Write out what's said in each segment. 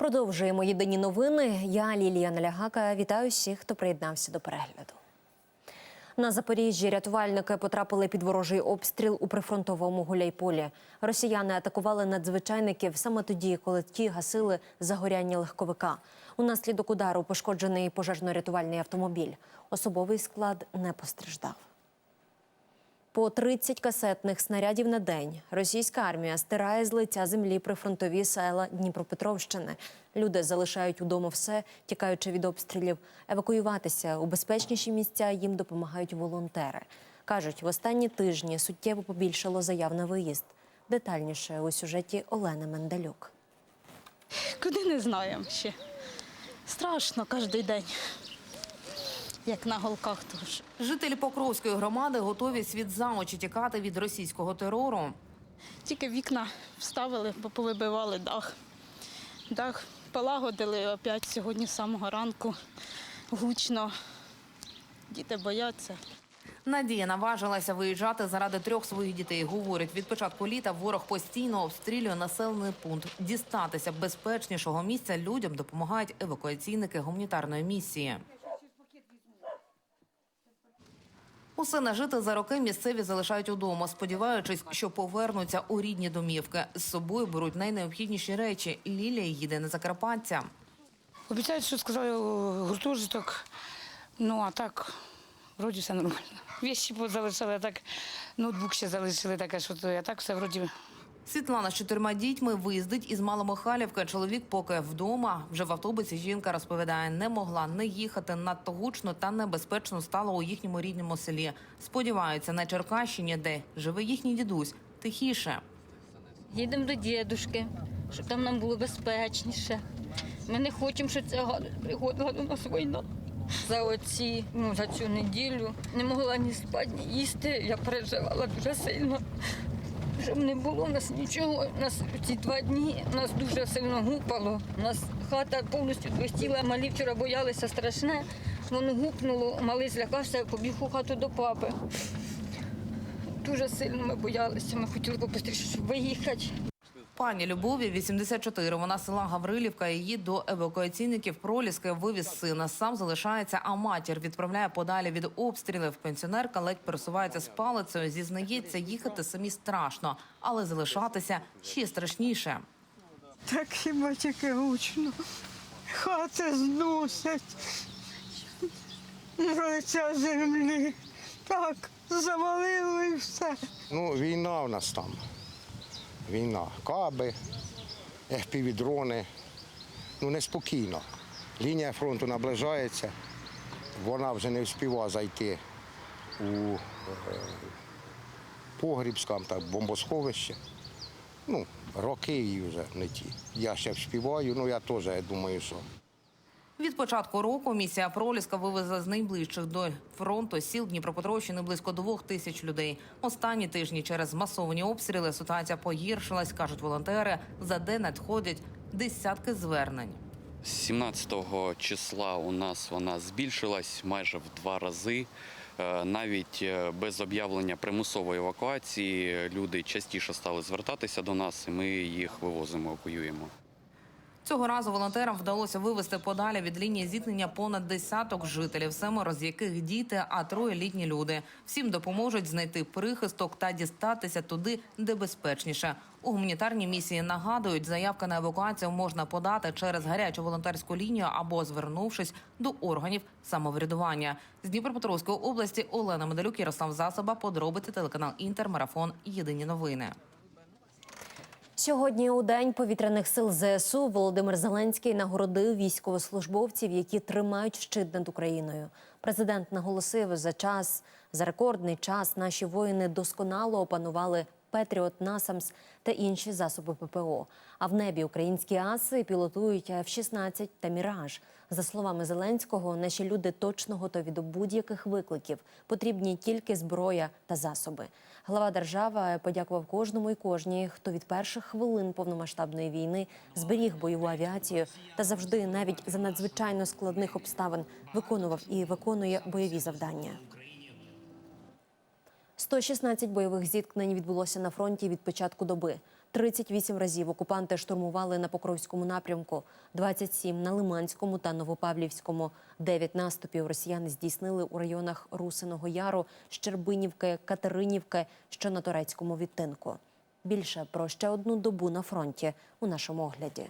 Продовжуємо єдині новини. Я Лілія Налягака. Вітаю всіх, хто приєднався до перегляду. На Запоріжжі рятувальники потрапили під ворожий обстріл у прифронтовому гуляйполі. Росіяни атакували надзвичайників саме тоді, коли ті гасили загоряння легковика. Унаслідок удару пошкоджений пожежно-рятувальний автомобіль. Особовий склад не постраждав. По 30 касетних снарядів на день російська армія стирає з лиця землі прифронтові села Дніпропетровщини. Люди залишають удома все, тікаючи від обстрілів. Евакуюватися у безпечніші місця їм допомагають волонтери. Кажуть, в останні тижні суттєво побільшало заяв на виїзд. Детальніше у сюжеті Олени Мендалюк. Куди не знаємо ще. Страшно кожен день, як на голках теж. Жителі Покровської громади готові світ за очі тікати від російського терору. Тільки вікна вставили, бо повибивали дах. Дах полагодили опять сьогодні з самого ранку. Гучно. Діти бояться. Надія наважилася виїжджати заради трьох своїх дітей. Говорить, від початку літа ворог постійно обстрілює населений пункт. Дістатися безпечнішого місця людям допомагають евакуаційники гуманітарної місії. Усе нажите за роки місцеві залишають удома, сподіваючись, що повернуться у рідні домівки. З собою беруть найнеобхідніші речі. Лілія їде на Закарпаття. Обіцяють, що сказали гуртожиток. Ну а так, вроді все нормально. Віщі залишили, а так ноутбук ще залишили таке, що то, а так все вроді. Світлана з чотирма дітьми виїздить із Маломихайлівки. Чоловік поки вдома. Вже в автобусі жінка розповідає, не могла не їхати надто гучно та небезпечно стало у їхньому рідному селі. Сподіваються, на Черкащині, де живе їхній дідусь, тихіше. Їдемо до дідушки, щоб там нам було безпечніше. Ми не хочемо, щоб ця приходила до нас війна. За оці, ну, за цю неділю не могла ні спати, ні їсти. Я переживала дуже сильно. Щоб не було у нас нічого. У нас ці два дні нас дуже сильно гупало. У нас хата повністю двистіла, малі вчора боялися страшне. Воно гупнуло, малий злякався, побіг у хату до папи. Дуже сильно ми боялися. Ми хотіли побистріше, щоб виїхати. Пані Любові 84, Вона села Гаврилівка. Її до евакуаційників проліски вивіз сина. Сам залишається, а матір відправляє подалі від обстрілів. Пенсіонерка ледь пересувається з палицею. Зізнається, їхати самі страшно, але залишатися ще страшніше. Так хіба тільки гучно. Хати зносять лиця землі. Так, завалило і все. Ну, війна в нас там. Війна. Каби, FPV-дрони. Ну, неспокійно. Лінія фронту наближається. Вона вже не встигла зайти у е, погріб, скажімо так, бомбосховище. Ну, роки її вже не ті. Я ще вспіваю, ну я теж я думаю, що. Від початку року місія Проліска вивезла з найближчих до фронту сіл Дніпропетровщини близько двох тисяч людей. Останні тижні через масовані обстріли ситуація погіршилась, кажуть волонтери. За день надходять десятки звернень. З 17 числа у нас вона збільшилась майже в два рази. Е, Навіть е, без об'явлення примусової евакуації люди частіше стали звертатися до нас, і ми їх вивозимо, евакуюємо. Цього разу волонтерам вдалося вивезти подалі від лінії зіткнення понад десяток жителів, семеро з яких діти, а троє літні люди. Всім допоможуть знайти прихисток та дістатися туди, де безпечніше. У гуманітарній місії нагадують, заявка на евакуацію можна подати через гарячу волонтерську лінію або звернувшись до органів самоврядування. З Дніпропетровської області Олена Медалюк, Ярослав Засоба, подробиці телеканал Інтер, марафон. Єдині новини. Сьогодні у день повітряних сил ЗСУ Володимир Зеленський нагородив військовослужбовців, які тримають щит над Україною. Президент наголосив, за час за рекордний час наші воїни досконало опанували Петріот Насамс та інші засоби ППО. А в небі українські аси пілотують F-16 та Міраж. За словами Зеленського, наші люди точно готові до будь-яких викликів. Потрібні тільки зброя та засоби. Глава держави подякував кожному і кожній, хто від перших хвилин повномасштабної війни зберіг бойову авіацію та завжди, навіть за надзвичайно складних обставин, виконував і виконує бойові завдання. 116 бойових зіткнень відбулося на фронті від початку доби. 38 разів окупанти штурмували на Покровському напрямку, 27 – на Лиманському та Новопавлівському. 9 наступів росіяни здійснили у районах Русиного Яру, Щербинівки, Катеринівки, що на турецькому відтинку. Більше про ще одну добу на фронті у нашому огляді.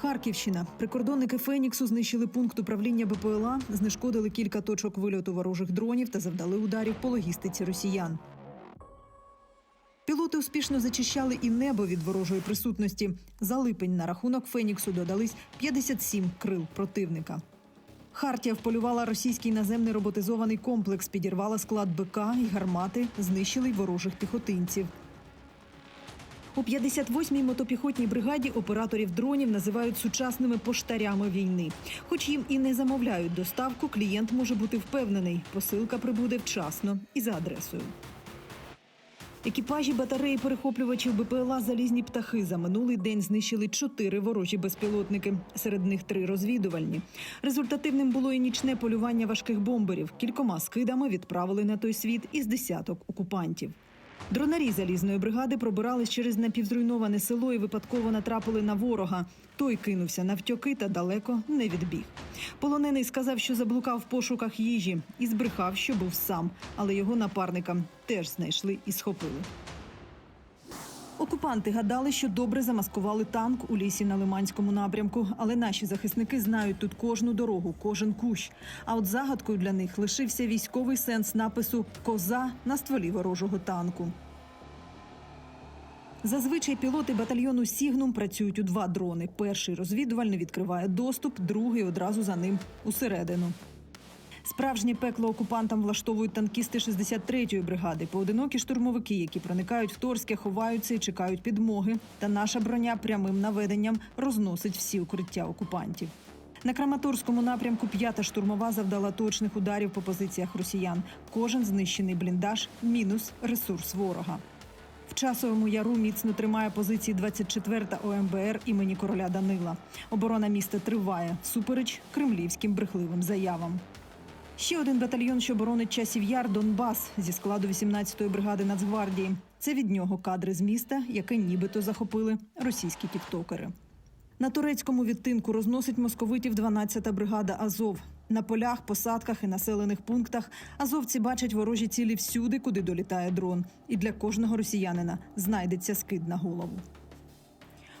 Харківщина. Прикордонники Феніксу знищили пункт управління БПЛА, знешкодили кілька точок вильоту ворожих дронів та завдали ударів по логістиці росіян. Пілоти успішно зачищали і небо від ворожої присутності. За липень на рахунок Феніксу додались 57 крил противника. Хартія вполювала російський наземний роботизований комплекс, підірвала склад БК і гармати, знищили й ворожих піхотинців. У 58-й мотопіхотній бригаді операторів дронів називають сучасними поштарями війни. Хоч їм і не замовляють доставку, клієнт може бути впевнений, посилка прибуде вчасно і за адресою. Екіпажі батареї перехоплювачів БПЛА залізні птахи за минулий день знищили чотири ворожі безпілотники. Серед них три розвідувальні. Результативним було і нічне полювання важких бомберів. Кількома скидами відправили на той світ із десяток окупантів. Дронарі залізної бригади пробирались через напівзруйноване село і випадково натрапили на ворога. Той кинувся навтьоки та далеко не відбіг. Полонений сказав, що заблукав в пошуках їжі і збрехав, що був сам, але його напарника теж знайшли і схопили. Окупанти гадали, що добре замаскували танк у лісі на Лиманському напрямку, але наші захисники знають тут кожну дорогу, кожен кущ. А от загадкою для них лишився військовий сенс напису Коза на стволі ворожого танку. Зазвичай пілоти батальйону Сігнум працюють у два дрони. Перший розвідувальний відкриває доступ, другий одразу за ним усередину. Справжнє пекло окупантам влаштовують танкісти 63-ї бригади, поодинокі штурмовики, які проникають в Торське, ховаються і чекають підмоги. Та наша броня прямим наведенням розносить всі укриття окупантів. На Краматорському напрямку п'ята штурмова завдала точних ударів по позиціях росіян. Кожен знищений бліндаж мінус ресурс ворога. В часовому яру міцно тримає позиції 24-та ОМБР імені короля Данила. Оборона міста триває всупереч кремлівським брехливим заявам. Ще один батальйон, що боронить часів яр Донбас зі складу 18-ї бригади Нацгвардії. Це від нього кадри з міста, яке нібито захопили російські тіктокери. На турецькому відтинку розносить московитів 12-та бригада Азов. На полях, посадках і населених пунктах азовці бачать ворожі цілі всюди, куди долітає дрон. І для кожного росіянина знайдеться скид на голову.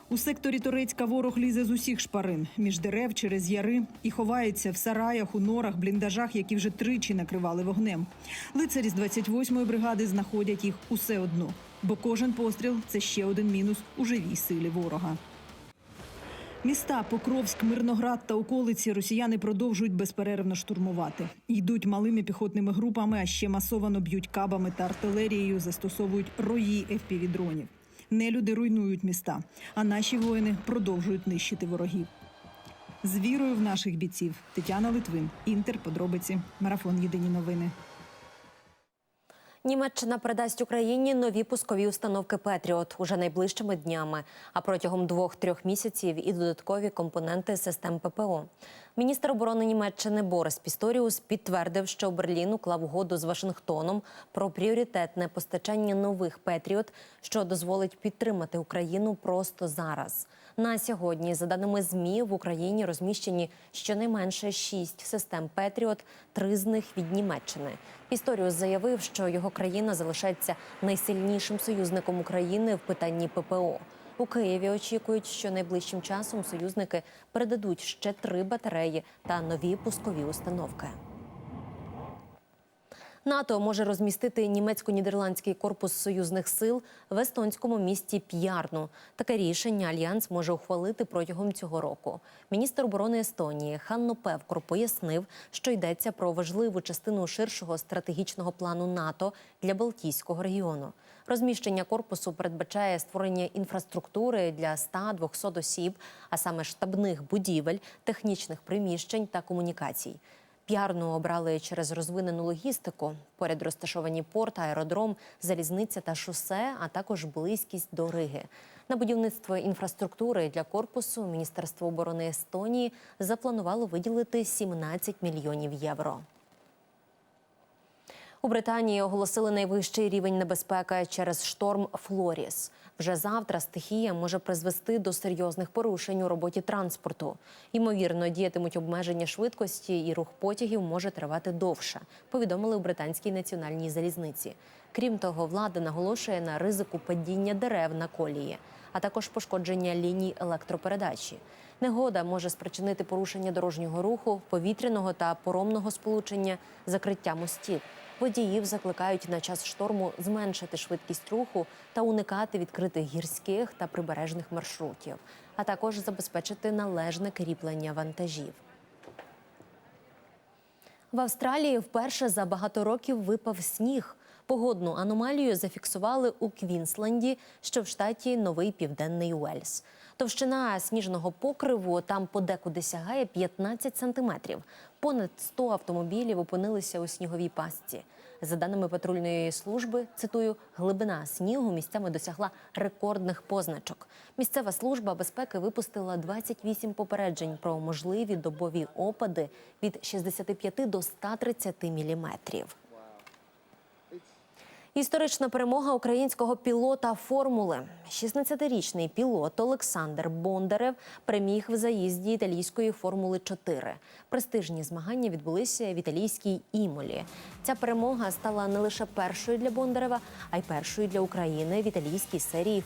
У секторі Торецька ворог лізе з усіх шпарин між дерев через яри і ховається в сараях, у норах, бліндажах, які вже тричі накривали вогнем. Лицарі з 28-ї бригади знаходять їх усе одно, бо кожен постріл це ще один мінус у живій силі ворога. Міста Покровськ, Мирноград та околиці росіяни продовжують безперервно штурмувати. Йдуть малими піхотними групами, а ще масовано б'ють кабами та артилерією, застосовують рої FPV-дронів. Нелюди руйнують міста, а наші воїни продовжують нищити ворогів. З вірою в наших бійців Тетяна Литвин, Інтер, подробиці, марафон Єдині новини. Німеччина передасть Україні нові пускові установки Петріот уже найближчими днями, а протягом двох-трьох місяців і додаткові компоненти систем ППО. Міністр оборони Німеччини Борис Пісторіус підтвердив, що Берлін уклав угоду з Вашингтоном про пріоритетне постачання нових Петріот, що дозволить підтримати Україну просто зараз. На сьогодні, за даними ЗМІ, в Україні розміщені щонайменше шість систем Петріот, три з них від Німеччини. Пісторіус заявив, що його країна залишається найсильнішим союзником України в питанні ППО. У Києві очікують, що найближчим часом союзники передадуть ще три батареї та нові пускові установки. НАТО може розмістити німецько-нідерландський корпус союзних сил в естонському місті П'ярну. Таке рішення альянс може ухвалити протягом цього року. Міністр оборони Естонії Ханно Певкор пояснив, що йдеться про важливу частину ширшого стратегічного плану НАТО для Балтійського регіону. Розміщення корпусу передбачає створення інфраструктури для 100-200 осіб, а саме штабних будівель, технічних приміщень та комунікацій. П'ярну обрали через розвинену логістику. Поряд розташовані порт, аеродром, залізниця та шосе, а також близькість до Риги. На будівництво інфраструктури для корпусу Міністерство оборони Естонії запланувало виділити 17 мільйонів євро. У Британії оголосили найвищий рівень небезпеки через шторм Флоріс. Вже завтра стихія може призвести до серйозних порушень у роботі транспорту. Ймовірно, діятимуть обмеження швидкості і рух потягів може тривати довше. Повідомили у британській національній залізниці. Крім того, влада наголошує на ризику падіння дерев на колії, а також пошкодження ліній електропередачі. Негода може спричинити порушення дорожнього руху, повітряного та поромного сполучення, закриття мостів. Водіїв закликають на час шторму зменшити швидкість руху та уникати відкритих гірських та прибережних маршрутів, а також забезпечити належне кріплення вантажів. В Австралії вперше за багато років випав сніг. Погодну аномалію зафіксували у Квінсленді, що в штаті Новий Південний Уельс. Товщина сніжного покриву там подекуди сягає 15 сантиметрів. Понад 100 автомобілів опинилися у сніговій пастці. За даними патрульної служби, цитую, глибина снігу місцями досягла рекордних позначок. Місцева служба безпеки випустила 28 попереджень про можливі добові опади від 65 до 130 міліметрів. Історична перемога українського пілота формули. 16-річний пілот Олександр Бондарев переміг в заїзді італійської формули 4. Престижні змагання відбулися в італійській імолі. Ця перемога стала не лише першою для Бондарева, а й першою для України в італійській серії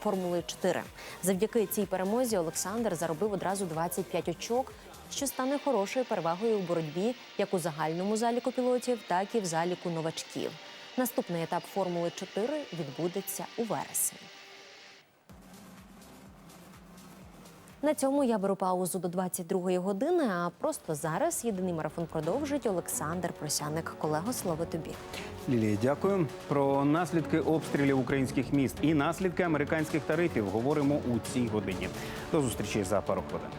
формули 4. Завдяки цій перемозі Олександр заробив одразу 25 очок, що стане хорошою перевагою у боротьбі як у загальному заліку пілотів, так і в заліку новачків. Наступний етап Формули 4 відбудеться у вересні. На цьому я беру паузу до 22-ї години. А просто зараз єдиний марафон продовжить Олександр Просяник. Колего, слово тобі. Лілія, дякую. Про наслідки обстрілів українських міст і наслідки американських тарифів говоримо у цій годині. До зустрічі за пару хвилин.